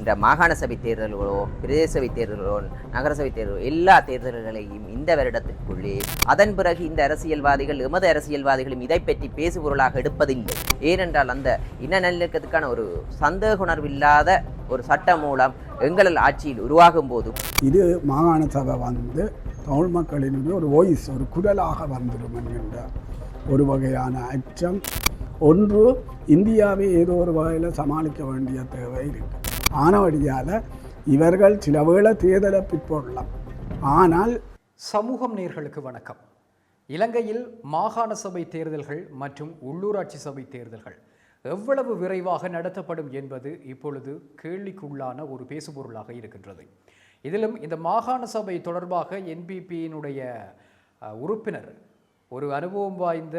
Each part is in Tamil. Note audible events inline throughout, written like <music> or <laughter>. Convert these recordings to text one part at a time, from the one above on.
இந்த மாகாண சபை தேர்தல்களோ பிரதேச சபை தேர்தல்களோ நகரசபை தேர்தல்களோ எல்லா தேர்தல்களையும் இந்த வருடத்திற்குள்ளே அதன் பிறகு இந்த அரசியல்வாதிகள் எமது அரசியல்வாதிகளும் இதை பற்றி பேசுபொருளாக எடுப்பதில்லை. ஏனென்றால் அந்த இன நல்லிணக்கத்துக்கான ஒரு சந்தேக உணர்வில்லாத ஒரு சட்டம் மூலம் எங்களல் ஆட்சியில் உருவாகும் போது இது மாகாண சபை வந்து தமிழ் மக்களினுடைய ஒரு வாய்ஸ் ஒரு குரலாக வந்துடும் என்கின்ற ஒரு வகையான அச்சம். ஒன்று இந்தியாவை ஏதோ ஒரு வகையில் சமாளிக்க வேண்டிய தேவை இருக்குது ஆனவடியால் இவர்கள் சில வேளை தேர்தலை பிற்போடலாம் ஆனால் சமூகம் நேர்களுக்கு வணக்கம். இலங்கையில் மாகாண சபை தேர்தல்கள் மற்றும் உள்ளூராட்சி சபை தேர்தல்கள் எவ்வளவு விரைவாக நடத்தப்படும் என்பது இப்பொழுது கேள்விக்குள்ளான ஒரு பேசுபொருளாக இருக்கின்றது. இதிலும் இந்த மாகாண சபை தொடர்பாக என்பிபியினுடைய உறுப்பினர் ஒரு அனுபவம் வாய்ந்த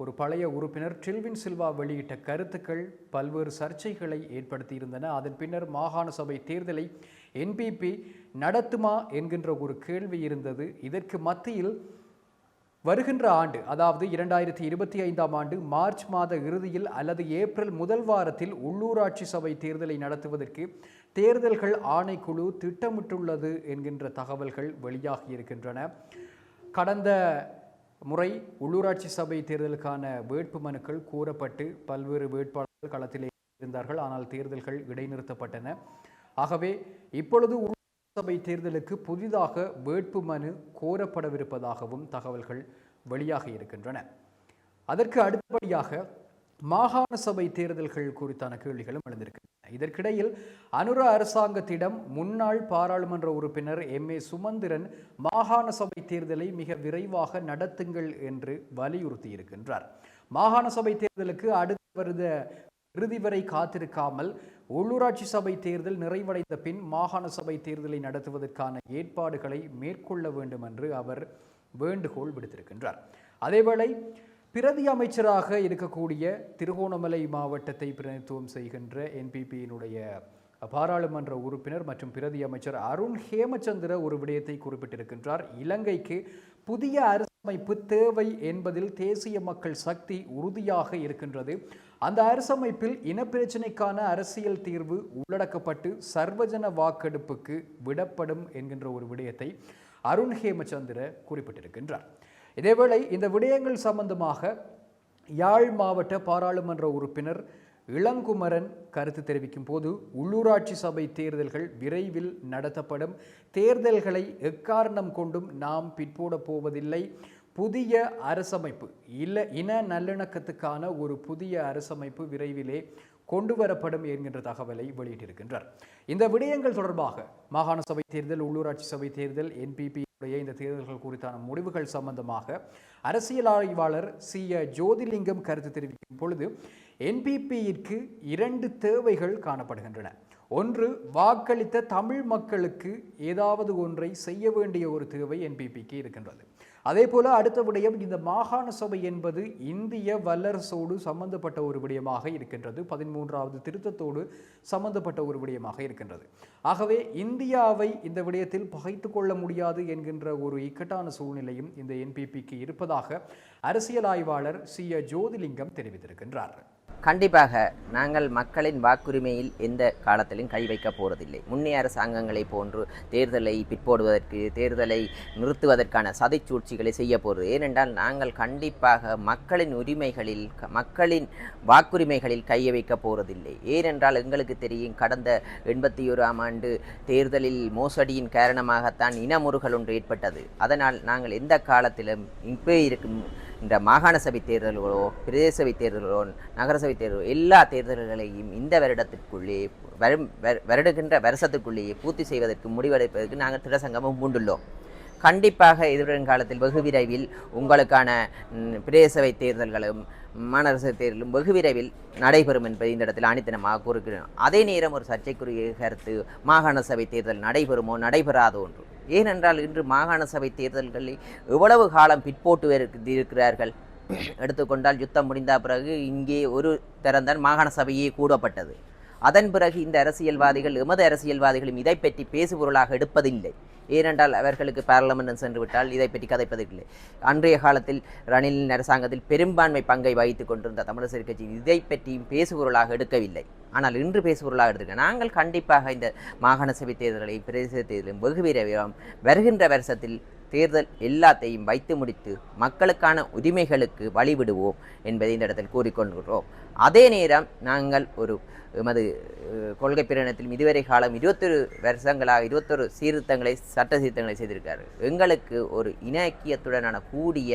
ஒரு பழைய உறுப்பினர் டில்வின் சில்வா வெளியிட்ட கருத்துக்கள் பல்வேறு சர்ச்சைகளை ஏற்படுத்தியிருந்தன. அதன் பின்னர் மாகாண சபை தேர்தலை என்பிபி நடத்துமா என்கின்ற ஒரு கேள்வி இருந்தது. இதற்கு மத்தியில் வருகின்ற ஆண்டு அதாவது இரண்டாயிரத்தி இருபத்தி ஐந்தாம் ஆண்டு மார்ச் மாத இறுதியில் அல்லது ஏப்ரல் முதல் வாரத்தில் உள்ளூராட்சி சபை தேர்தலை நடத்துவதற்கு தேர்தல்கள் ஆணைக்குழு திட்டமிட்டுள்ளது என்கின்ற தகவல்கள் வெளியாகி இருக்கின்றன. கடந்த முறை உள்ளூராட்சி சபை தேர்தலுக்கான வேட்பு மனுக்கள் கூறப்பட்டு பல்வேறு வேட்பாளர்கள் களத்திலே இருந்தார்கள். ஆனால் தேர்தல்கள் இடைநிறுத்தப்பட்டன. ஆகவே இப்பொழுது சபை தேர்தலுக்கு புதிதாக வேட்பு மனு கோரப்படவிருப்பதாகவும் தகவல்கள் வெளியாக இருக்கின்றன. அதற்கு அடுத்தபடியாக மாகாண சபை தேர்தல்கள் குறித்தான கேள்விகளும் எழுந்திருக்கின்றன. இதற்கிடையில் அனுர அரசாங்கத்திடம் முன்னாள் பாராளுமன்ற உறுப்பினர் எம். ஏ. சுமந்திரன் மாகாண சபை தேர்தலை மிக விரைவாக நடத்துங்கள் என்று வலியுறுத்தியிருக்கின்றார். மாகாண சபை தேர்தலுக்கு அடுத்த வருத இறுதி வரை காத்திருக்காமல் உள்ளூராட்சி சபை தேர்தல் நிறைவடைந்த பின் மாகாண சபை தேர்தலை நடத்துவதற்கான ஏற்பாடுகளை மேற்கொள்ள வேண்டும் என்று அவர் வேண்டுகோள் விடுத்திருக்கின்றார். அதேவேளை பிரதி அமைச்சராக இருக்கக்கூடிய திருகோணமலை மாவட்டத்தை பிரதிநிதித்துவம் செய்கின்ற என்பிபியினுடைய பாராளுமன்ற உறுப்பினர் மற்றும் பிரதி அமைச்சர் அருண் ஹேமச்சந்திர ஒரு விடயத்தை குறிப்பிட்டிருக்கின்றார். இலங்கைக்கு புதிய அரசமைப்பு தேவை என்பதில் தேசிய மக்கள் சக்தி உறுதியாக இருக்கின்றது. அந்த அரசமைப்பில் இனப்பிரச்சினைக்கான அரசியல் தீர்வு உள்ளடக்கப்பட்டு சர்வஜன வாக்கெடுப்புக்கு விடப்படும் என்கின்ற ஒரு விடயத்தை அருண் ஹேமச்சந்திர குறிப்பிட்டிருக்கின்றார். இதேவேளை இந்த விடயங்கள் சம்பந்தமாக யாழ் மாவட்ட பாராளுமன்ற உறுப்பினர் இளங்குமரன் கருத்து தெரிவிக்கும் போது உள்ளூராட்சி சபை தேர்தல்கள் விரைவில் நடத்தப்படும். தேர்தல்களை எக்காரணம் கொண்டும் நாம் பிற்போட போவதில்லை. புதிய அரசமைப்பு இல்லை இன நல்லிணக்கத்துக்கான ஒரு புதிய அரசமைப்பு விரைவிலே கொண்டு வரப்படும் என்கின்ற தகவலை வெளியிட்டிருக்கின்றார். இந்த விடயங்கள் தொடர்பாக மாகாண சபை தேர்தல் உள்ளூராட்சி சபை தேர்தல் என்பிபி இந்த தேர்தல்கள் குறித்தான முடிவுகள் சம்பந்தமாக அரசியல் ஆய்வாளர் சி. எ ஜோதிலிங்கம் கருத்து தெரிவிக்கும் பொழுது என்பிபியிற்கு இரண்டு தேவைகள் காணப்படுகின்றன. ஒன்று வாக்களித்த தமிழ் மக்களுக்கு ஏதாவது ஒன்றை செய்ய வேண்டிய ஒரு தேவை என்பிபிக்கு இருக்கின்றது. அதே போல அடுத்த விடயம் இந்த மாகாண சபை என்பது இந்திய வல்லரசோடு சம்பந்தப்பட்ட ஒரு விடயமாக இருக்கின்றது. பதிமூன்றாவது திருத்தத்தோடு சம்பந்தப்பட்ட ஒரு விடயமாக இருக்கின்றது. ஆகவே இந்தியாவை இந்த விடயத்தில் பகைத்து கொள்ள முடியாது என்கின்ற ஒரு இக்கட்டான சூழ்நிலையும் இந்த என்பிபிக்கு இருப்பதாக அரசியல் ஆய்வாளர் சி ஜோதிலிங்கம் தெரிவித்திருக்கின்றார். கண்டிப்பாக நாங்கள் மக்களின் வாக்குரிமையில் எந்த காலத்திலும் கை வைக்கப் போவதில்லை முன்னே அரசாங்கங்களை போன்று தேர்தலை பிற்போடுவதற்கு தேர்தலை நிறுத்துவதற்கான சதிச்சூழ்ச்சிகளை செய்ய போகிறது ஏனென்றால் நாங்கள் கண்டிப்பாக மக்களின் உரிமைகளில் மக்களின் வாக்குரிமைகளில் கையை வைக்கப் போவதில்லை ஏனென்றால் எங்களுக்கு தெரியும் கடந்த எண்பத்தி ஓராம் ஆண்டு தேர்தலில் மோசடியின் காரணமாகத்தான் இனமுறுகல் ஒன்று ஏற்பட்டது. அதனால் நாங்கள் எந்த காலத்திலும் இப்போ இருக்கும் இந்த மாகாண சபை தேர்தல்களோ பிரதேச சபை தேர்தல்களோ நகரசபை தேர்தலோ தேர்தல்களோ எல்லா தேர்தல்களையும் இந்த வருடத்திற்குள்ளே வரும் வருடுகின்ற வருஷத்துக்குள்ளேயே பூர்த்தி செய்வதற்கு முடிவெடுப்பதற்கு நாங்கள் திரசங்கமும் பூண்டுள்ளோம். கண்டிப்பாக எதிர்வரும் காலத்தில் வெகு விரைவில் உங்களுக்கான பிரதேசவை தேர்தல்களும் மாநகரசு தேர்தலும் வெகு விரைவில் நடைபெறும் என்பதை இந்த இடத்தில் அனித்தனமாக கூறுகிறோம் அதே நேரம் ஒரு சர்ச்சைக்குரிய கருத்து மாகாண சபை தேர்தல் நடைபெறுமோ நடைபெறாதோ ஒன்று ஏனென்றால் இன்று மாகாண சபை தேர்தல்களில் எவ்வளவு காலம் பிற்போட்டு இருக்கிறார்கள் <coughs> எடுத்துக்கொண்டால் யுத்தம் முடிந்த பிறகு இங்கே ஒரு தரந்தான் மாகாண சபையே கூடப்பட்டது அதன் பிறகு இந்த அரசியல்வாதிகள் எமது அரசியல்வாதிகளும் இதை பற்றி பேசுபொருளாக எடுப்பதில்லை. ஏனென்றால் அவர்களுக்கு பாராளுமன்றம் சென்று விட்டால் இதை பற்றி கதைப்பதில்லை. அன்றைய காலத்தில் ரணிலின் அரசாங்கத்தில் பெரும்பான்மை பங்கை வகித்து கொண்டிருந்த தமிழரசு கட்சி இதை பற்றியும் பேசுபொருளாக எடுக்கவில்லை. ஆனால் இன்று பேசுபொருளாக எடுத்திருக்க நாங்கள் கண்டிப்பாக இந்த மாகாண சபை தேர்தலையும் பிரதேச தேர்தலும் வெகு விரைவில் வருகின்ற வருஷத்தில் தேர்தல் எல்லாத்தையும் வைத்து முடித்து மக்களுக்கான உரிமைகளுக்கு வழிவிடுவோம் என்பதை இந்த இடத்தில் கூறிக்கொள்கிறோம். அதே நேரம் நாங்கள் ஒரு எமது கொள்கை பிரகடனத்தில் இதுவரை காலம் இருபத்தொரு வருஷங்களாக இருபத்தொரு சீர்திருத்தங்களை சட்ட சீர்திருத்தங்களை செய்திருக்காரு எங்களுக்கு ஒரு இணக்கியத்துடனான கூடிய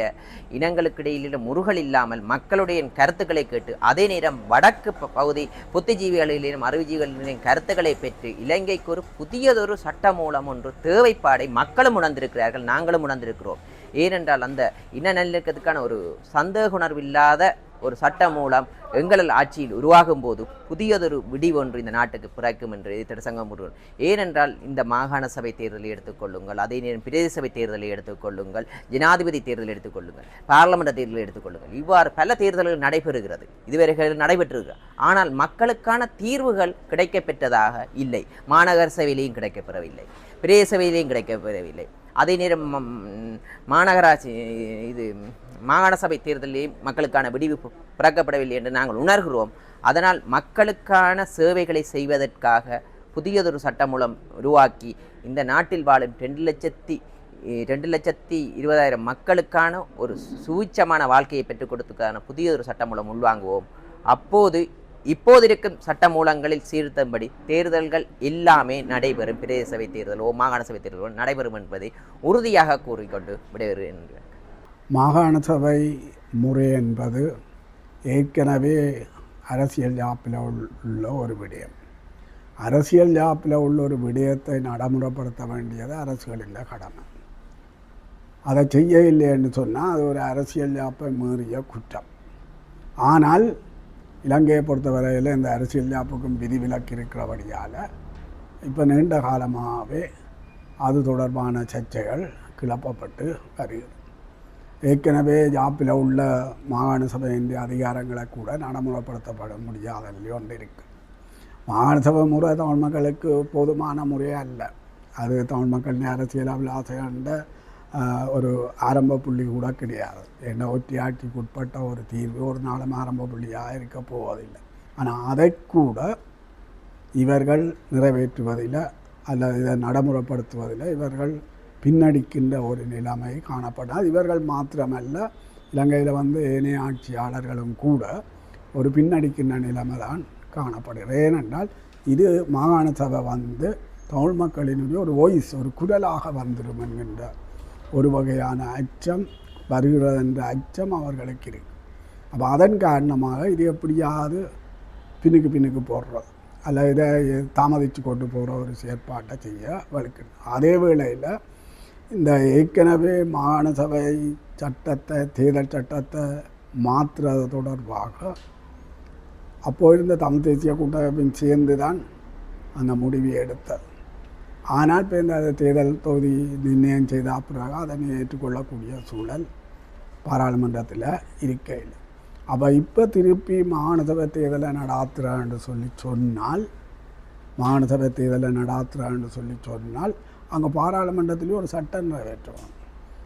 இனங்களுக்கு இடையில முருகல் இல்லாமல் மக்களுடைய கருத்துக்களை கேட்டு அதே நேரம் வடக்கு ப- பகுதி புத்திஜீவிகளிலும் அறிவுஜீவிகளிலும் கருத்துக்களை பெற்று இலங்கைக்கு ஒரு புதியதொரு சட்ட மூலம் ஒன்று தேவைப்பாடை மக்களும் உணர்ந்திருக்கிறார்கள் நாங்களும் உணர்ந்திருக்கிறோம். ஏனென்றால் அந்த இன நல்லிணக்கத்துக்கான ஒரு சந்தேக உணர்வு இல்லாத ஒரு சட்ட மூலம் எங்கள் ஆட்சியில் உருவாகும் போது புதியதொரு விடிவொன்று இந்த நாட்டுக்கு பிறக்கும் என்று திருசங்கம் முருகன் ஏனென்றால் இந்த மாகாண சபை தேர்தலை எடுத்துக்கொள்ளுங்கள் அதே நேரம் பிரதேச சபை தேர்தலை எடுத்துக்கொள்ளுங்கள் ஜனாதிபதி தேர்தலை எடுத்துக்கொள்ளுங்கள் பார்லமெண்ட் தேர்தலை எடுத்துக்கொள்ளுங்கள் இவ்வாறு பல தேர்தல்கள் நடைபெறுகிறது இதுவரைகளில் நடைபெற்றிருக்கிறது ஆனால் மக்களுக்கான தீர்வுகள் கிடைக்கப்பெற்றதாக இல்லை. மாநகர சபையிலையும் கிடைக்கப்பெறவில்லை. பிரதேச சபையிலையும் கிடைக்கப்பெறவில்லை. அதே நேரம் மாநகராட்சி இது மாகாண சபை தேர்தலிலே மக்களுக்கான விடிவு பிறக்கப்படவில்லை என்று நாங்கள் உணர்கிறோம். அதனால் மக்களுக்கான சேவைகளை செய்வதற்காக புதியதொரு சட்டம் மூலம் உருவாக்கி இந்த நாட்டில் வாழும் ரெண்டு லட்சத்தி ரெண்டு லட்சத்தி இருபதாயிரம் மக்களுக்கான ஒரு சுவிச்சமான வாழ்க்கையை பெற்றுக் கொடுத்ததுக்கான புதியதொரு சட்டம் மூலம் உள்வாங்குவோம். அப்போது இப்போது இருக்கும் சட்ட மூலங்களில் சீர்த்தம்படி தேர்தல்கள் எல்லாமே நடைபெறும் பிரதேச சபை தேர்தலோ மாகாண சபை தேர்தலோ நடைபெறும் என்பதை உறுதியாக கூறிக்கொண்டு விடைபெறுகிறேன் மாகாண சபை முறை என்பது ஏற்கனவே அரசியல் யாப்பில் உள்ள ஒரு விடயம். அரசியல் யாப்பில் உள்ள ஒரு விடயத்தை நடைமுறைப்படுத்த வேண்டியது அரசுகளின் கடமை. அதை செய்ய இல்லைன்னு சொன்னால் அது ஒரு அரசியல் யாப்பை மீறிய குற்றம். ஆனால் இலங்கையை பொறுத்தவரையில் இந்த அரசியல் யாப்புக்கும் விதிவிலக்கு இருக்கிறபடியால் இப்போ நீண்ட காலமாகவே அது தொடர்பான சர்ச்சைகள் கிளப்பப்பட்டு வருகிறது. ஏற்கனவே ஜாப்பில் உள்ள மாகாண சபையின் அதிகாரங்களை கூட நடைமுறைப்படுத்தப்பட முடியாத ஒன்று இருக்குது மாகாண சபை முறை தமிழ் மக்களுக்கு போதுமான முறையே அல்ல. அது தமிழ் மக்களின் அரசியல் அபிலாசை கண்ட ஒரு ஆரம்ப புள்ளி கூட கிடையாது. என்ன ஒற்றியாட்சிக்கு உட்பட்ட ஒரு தீர்வு ஒரு நாளும் ஆரம்ப புள்ளியாக இருக்க போவதில்லை. ஆனால் அதை கூட இவர்கள் நிறைவேற்றுவதில் அல்லது இதை நடைமுறைப்படுத்துவதில் இவர்கள் பின்னடிக்கின்ற ஒரு நிலைமை காணப்படாது. இவர்கள் மாத்திரமல்ல இலங்கையில் வந்து ஏனைய ஆட்சியாளர்களும் கூட ஒரு பின்னடிக்கின்ற நிலைமை தான் காணப்படுகிறது. ஏனென்றால் இது மாகாண சபை வந்து தமிழ் மக்களினுடைய ஒரு வாய்ஸ் ஒரு குரலாக வந்துடும் என்கின்ற ஒரு வகையான அச்சம் வருகிறது என்ற அச்சம் அவர்களுக்கு இருக்கு. அப்போ அதன் காரணமாக இது எப்படியாவது பின்னுக்கு பின்னுக்கு போடுறது. அல்ல இதை தாமதித்து கொண்டு போகிற ஒரு செயற்பாட்டை செய்ய வலுக்கணும் அதே வேளையில் இந்த ஏற்கனவே மாகாண சபை சட்டத்தை தேர்தல் சட்டத்தை மாற்றுறது தொடர்பாக அப்போ இருந்த தமிழ் தேசிய கூட்டமைப்பின் சேர்ந்து தான் அந்த முடிவை எடுத்தது. ஆனால் இப்போ இந்த தேர்தல் தொகுதி நிர்ணயம் செய்த பிறகு அதனை ஏற்றுக்கொள்ளக்கூடிய சூழல் பாராளுமன்றத்தில் இருக்கையில் அப்போ இப்போ திருப்பி மாகாணசபை தேர்தலை நடாத்துறான்னு சொல்லி சொன்னால் மாகாணசபை தேர்தலை நடாத்துறான்னு சொல்லி சொன்னால் அங்கே பாராளுமன்றத்திலேயும் ஒரு சட்டம் நிறைவேற்றுவாங்க.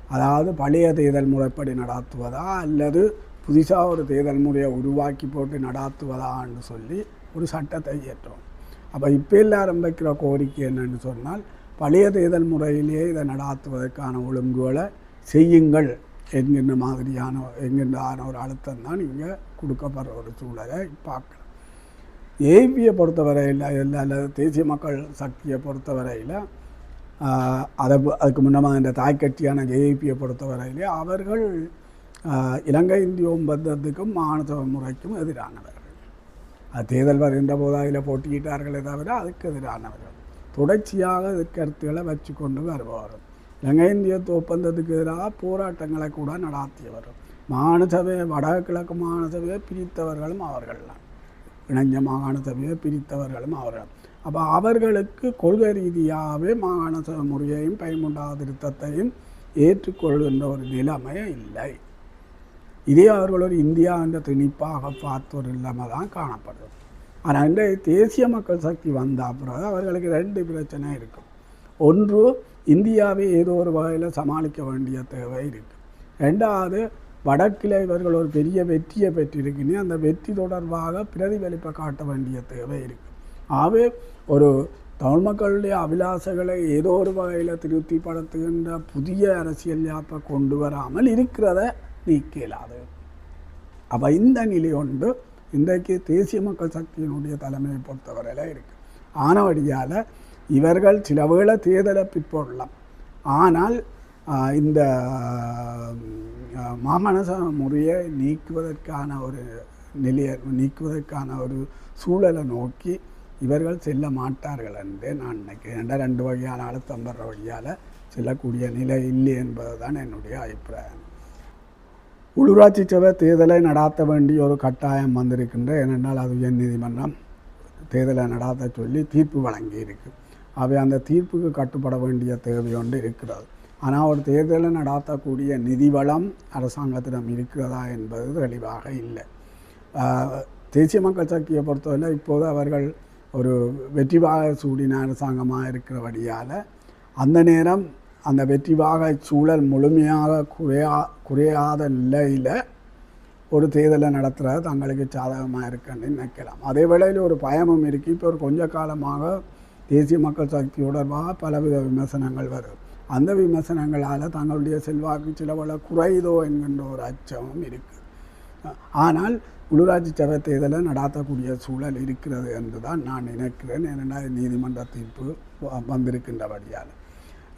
அதாவது பழைய தேர்தல் முறைப்படி நடாத்துவதா அல்லது புதுசாக ஒரு தேர்தல் முறையை உருவாக்கி போட்டு நடாத்துவதான்னு சொல்லி ஒரு சட்டத்தை இயற்றுவோம் அப்போ இப்போ ஆரம்பிக்கிற கோரிக்கை என்னென்னு சொன்னால் பழைய தேர்தல் முறையிலேயே இதை நடாத்துவதற்கான ஒழுங்குகளை செய்யுங்கள் என்கின்ற மாதிரியான என்கின்றான ஒரு அழுத்தம் தான் இங்கே கொடுக்கப்படுற ஒரு சூழலை பார்க்கலாம் ஏபியை பொறுத்தவரையில் இல்லை அல்லது தேசிய மக்கள் சக்தியை பொறுத்தவரையில் அதை அதுக்கு முன்னமாக இந்த தாய் கட்சியான ஜேஏபியை பொறுத்தவரையிலே அவர்கள் இலங்கை இந்திய ஒப்பந்தத்துக்கும் மாணவ முறைக்கும் எதிரானவர்கள் தேர்தல் வருகின்ற போது அதில் போட்டியிட்டார்களே தவிர அதுக்கு எதிரானவர்கள். தொடர்ச்சியாக கருத்துக்களை வச்சு கொண்டு வருபவர்கள். இலங்கை இந்திய ஒப்பந்தத்துக்கு எதிராக போராட்டங்களை கூட நடாத்தியவர் மாகாணசபையை வடகிழக்கு மாணசபையை பிரித்தவர்களும் அவர்கள்தான் இணைஞ்ச மாகாண சபையை பிரித்தவர்களும் அவர்கள். அப்போ அவர்களுக்கு கொள்கை ரீதியாகவே மாகாண சபை முறையையும் பயமுண்டா திருத்தத்தையும் ஏற்றுக்கொள்கின்ற ஒரு நிலைமை இல்லை. இதே அவர்கள் ஒரு இந்தியா என்ற திணிப்பாக பார்த்தோர் இல்லாமல் தான் காணப்படுது. ஆனால் இன்றைய தேசிய மக்கள் சக்தி வந்த அப்புறம் அவர்களுக்கு ரெண்டு பிரச்சனை இருக்கும் ஒன்று இந்தியாவை ஏதோ ஒரு வகையில் சமாளிக்க வேண்டிய தேவை இருக்குது ரெண்டாவது வடக்கில் இவர்கள் ஒரு பெரிய வெற்றியை பெற்றிருக்கினே அந்த வெற்றி தொடர்பாக பிரதிபலிப்பை காட்ட வேண்டிய தேவை இருக்குது ஆகவே ஒரு தமிழ் மக்களுடைய அபிலாசைகளை ஏதோ ஒரு வகையில் திருப்திப்படுத்துகின்ற புதிய அரசியல் யாப்பை கொண்டு வராமல் இருக்கிறத நீக்க இயலாது அப்போ இந்த நிலை ஒன்று இன்றைக்கு தேசிய மக்கள் சக்தியினுடைய தலைமையை பொறுத்தவரையில் இருக்குது ஆனவடியால் இவர்கள் சில வேளை தேர்தலை பிற்போடலாம். ஆனால் இந்த மாமனச மாகாண முறையை நீக்குவதற்கான ஒரு நிலையை நீக்குவதற்கான ஒரு சூழலை நோக்கி இவர்கள் செல்ல மாட்டார்கள் என்று நான் நினைக்கிறேன். ரெண்டு வகையான அழுத்தம் வர்ற வழியால் செல்லக்கூடிய நிலை இல்லை என்பது தான் என்னுடைய அபிப்பிராயம். உள்ளூராட்சி சபை தேர்தலை நடாத்த வேண்டிய ஒரு கட்டாயம் வந்திருக்கின்ற ஏனென்றால் அது உயர் நீதிமன்றம் தேர்தலை நடாத்த சொல்லி தீர்ப்பு வழங்கியிருக்கு அவை அந்த தீர்ப்புக்கு கட்டுப்பட வேண்டிய தேவை ஒன்று இருக்கிறது. ஆனால் ஒரு தேர்தலை நடாத்தக்கூடிய நிதி வளம் அரசாங்கத்திடம் இருக்கிறதா என்பது தெளிவாக இல்லை. தேசிய மக்கள் சக்தியை பொறுத்தவரை இப்போது அவர்கள் ஒரு வெற்றி வாகை சூடின அரசாங்கமாக இருக்கிறபடியால் அந்த நேரம் அந்த வெற்றிவாக சூழல் முழுமையாக குறையா குறையாத நிலையில் ஒரு தேர்தலை நடத்துகிறது தங்களுக்கு சாதகமாக இருக்குன்னு நினைக்கலாம். அதே வேளையில் ஒரு பயமும் இருக்குது இப்போ ஒரு கொஞ்ச காலமாக தேசிய மக்கள் சக்தி தொடர்பாக பலவித விமர்சனங்கள் வரும். அந்த விமர்சனங்களால் தங்களுடைய செல்வாக்கு சிலவள குறைதோ என்கின்ற ஒரு அச்சமும் இருக்குது ஆனால் உள்ளூராட்சி சபை தேர்தலை நடாத்தக்கூடிய சூழல் இருக்கிறது என்று தான் நான் நினைக்கிறேன். ஏனென்றால் நீதிமன்ற தீர்ப்பு வ- வந்திருக்கின்றபடியால்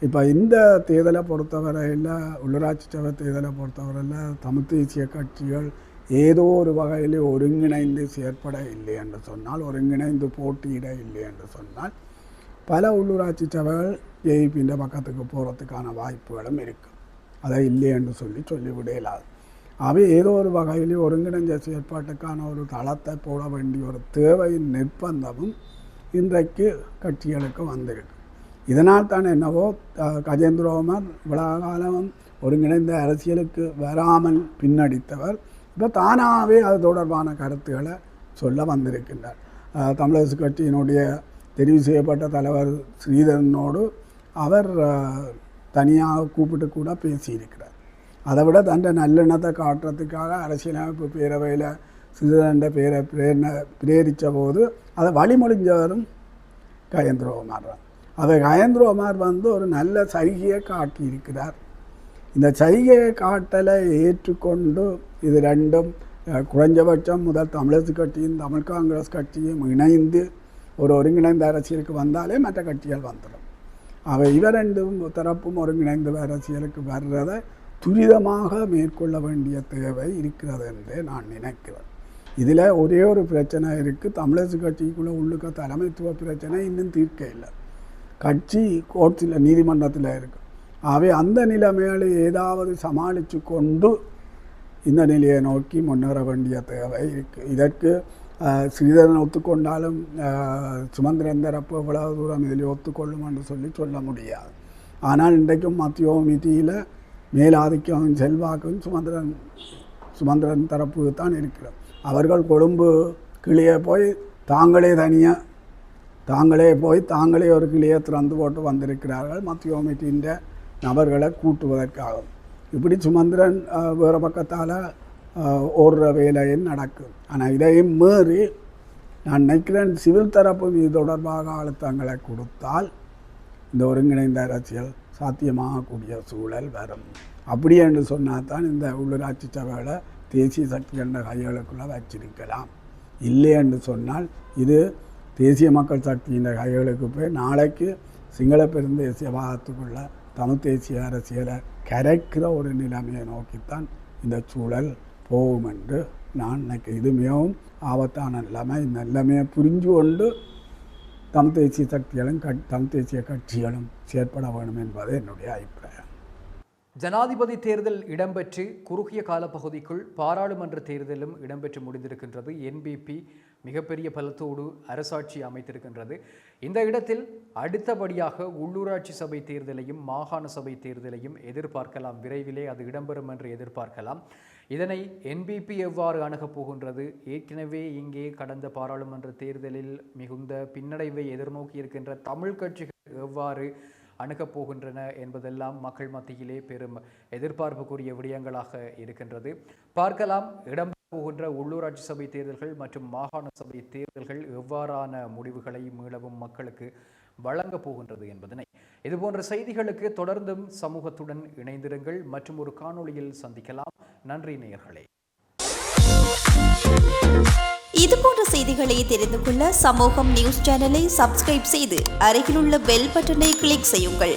இப்போ இந்த தேர்தலை பொறுத்தவரையில் உள்ளூராட்சி சபை தேர்தலை பொறுத்தவரையில் தமிழ் தேசிய கட்சிகள் ஏதோ ஒரு வகையில் ஒருங்கிணைந்து செயற்பட இல்லை என்று சொன்னால் ஒருங்கிணைந்து போட்டியிட இல்லை என்று சொன்னால் பல உள்ளூராட்சி சபைகள் ஏஇபின்ற பக்கத்துக்கு போகிறதுக்கான வாய்ப்புகளும் இருக்குது அதை இல்லை என்று சொல்லி சொல்லிவிட இயலாது அவை ஏதோ ஒரு வகையில் ஒருங்கிணைந்த செயற்பாட்டுக்கான ஒரு தளத்தை போட வேண்டிய ஒரு தேவையின் நிர்பந்தமும் இன்றைக்கு கட்சிகளுக்கு வந்திருக்கு. இதனால் தான் என்னவோ த- கஜேந்திரோமர் இவ்வளவு காலம் ஒருங்கிணைந்த அரசியலுக்கு வராமல் பின்னடித்தவர். இப்போ தானாகவே அது தொடர்பான கருத்துக்களை சொல்ல வந்திருக்கின்றார். தமிழரசு கட்சியினுடைய தெரிவு செய்யப்பட்ட தலைவர் ஸ்ரீதரனோடு அவர் தனியாக கூப்பிட்டு கூட பேசியிருக்கிறார். அதை விட தன்னை நல்லெண்ணத்தை காட்டுறதுக்காக அரசியலமைப்பு பேரவையில் ஸ்ரீதரன் பேரை பிரேரண பிரேரித்த போது அதை வழிமொழிஞ்சவரும் கயேந்திரகுமார் தான். அதை கயேந்திரகுமார் வந்து ஒரு நல்ல சைகையை காட்டியிருக்கிறார். இந்த சைகையை காட்டலை ஏற்றுக்கொண்டு இது ரெண்டும் குறைஞ்சபட்சம் முதல் தமிழரசு கட்சியும் தமிழ் காங்கிரஸ் கட்சியும் இணைந்து ஒரு ஒருங்கிணைந்த அரசியலுக்கு வந்தாலே மற்ற கட்சிகள் வந்துடும். அவை இவ ரெண்டும் தரப்பும் ஒருங்கிணைந்த அரசியலுக்கு வர்றதை துரிதமாக மேற்கொள்ள வேண்டிய தேவை இருக்கிறது என்றே நான் நினைக்கிறேன். இதில் ஒரே ஒரு பிரச்சனை இருக்குது. தமிழரசு கட்சிக்குள்ளே உள்ளுக்க தலைமைத்துவ பிரச்சனை இன்னும் தீர்க்க இல்லை கட்சி கோர்ட்ஸில் நீதிமன்றத்தில் இருக்கு. ஆகவே அந்த நிலைமைகளை ஏதாவது சமாளித்து கொண்டு இந்த நிலையை நோக்கி முன்னேற வேண்டிய தேவை இருக்குது இதற்கு ஸ்ரீதரன் ஒத்துக்கொண்டாலும் சுமந்திரன் தரப்பு எவ்வளவு தூரம் இதில் ஒத்துக்கொள்ளும் என்று சொல்லி சொல்ல முடியாது. ஆனால் இன்றைக்கும் மத்தியோ மிதியில் மேலாதிக்கம் செல்வாக்கும் சுமந்திரன் சுமந்திரன் தரப்பு தான் இருக்கிறது. அவர்கள் கொழும்பு கிளியே போய் தாங்களே தனியாக தாங்களே போய் தாங்களே ஒரு கிளியை திறந்து போட்டு வந்திருக்கிறார்கள். மத்திய கமிட்டியின் நபர்களை கூட்டுவதற்காக இப்படி சுமந்திரன் வேறு பக்கத்தால் ஓடுற வேலையும் நடக்கும். ஆனால் இதையும் மீறி நான் நினைக்கிறேன் சிவில் தரப்பு இது தொடர்பாக அழுத்தங்களை கொடுத்தால் இந்த ஒருங்கிணைந்த அரசியல் சாத்தியமாகக்கூடிய சூழல் வரும். அப்படி என்று சொன்னால் தான் இந்த உள்ளூராட்சி சபையில் தேசிய சக்திகள கைகளுக்குள்ளே வச்சிருக்கலாம். இல்லை என்று சொன்னால் இது தேசிய மக்கள் சக்தியின் கைகளுக்கு போய் நாளைக்கு சிங்கள பெருந்தேசியவாதத்துக்குள்ள தமிழ் தேசிய அரசியலை கரைக்கிற ஒரு நிலைமையை நோக்கித்தான் இந்த சூழல் போகும் என்று நான் நினைக்கிறேன். இது மிகவும் ஆபத்தான நிலைமை. இந்த நிலைமையை புரிஞ்சு கொண்டு தமிழ் தேசிய சக்திகளும் கட் தமிழ் தேசிய கட்சிகளும் செயற்பட வேண்டும் என்பது என்னுடைய அபிப்பிராயம். ஜனாதிபதி தேர்தல் இடம்பெற்று குறுகிய காலப்பகுதிக்குள் பாராளுமன்ற தேர்தலும் இடம்பெற்று முடிந்திருக்கின்றது. என்பிபி மிகப்பெரிய பலத்தோடு அரசாட்சி அமைத்திருக்கின்றது. இந்த இடத்தில் அடுத்தபடியாக உள்ளூராட்சி சபை தேர்தலையும் மாகாண சபை தேர்தலையும் எதிர்பார்க்கலாம். விரைவிலே அது இடம்பெறும் என்று எதிர்பார்க்கலாம். இதனை என்பிபி எவ்வாறு அணுகப் போகின்றது? ஏற்கனவே இங்கே கடந்த பாராளுமன்ற தேர்தலில் மிகுந்த பின்னடைவை எதிர்நோக்கி இருக்கின்ற தமிழ் கட்சிகள் எவ்வாறு அணுகப் போகின்றன என்பதெல்லாம் மக்கள் மத்தியிலே பெரும் எதிர்பார்ப்புக்குரிய விடயங்களாக இருக்கின்றது. பார்க்கலாம். இடம் போகின்ற உள்ளூராட்சி சபை தேர்தல்கள் மற்றும் மாகாண சபை தேர்தல்கள் எவ்வாறான முடிவுகளை மீளவும் மக்களுக்கு வழங்கப் போகின்றது என்பதனை. இதுபோன்ற செய்திகளுக்கு தொடர்ந்தும் சமூகத்துடன் இணைந்திருங்கள். மற்றும் ஒரு காணொளியில் சந்திக்கலாம். நன்றி நேயர்களே. இதுபோன்ற செய்திகளை தெரிந்து கொள்ள சமூகம் நியூஸ் சேனலை சப்ஸ்கிரைப் செய்து அருகிலுள்ள பெல் பட்டனை கிளிக் செய்யுங்கள்.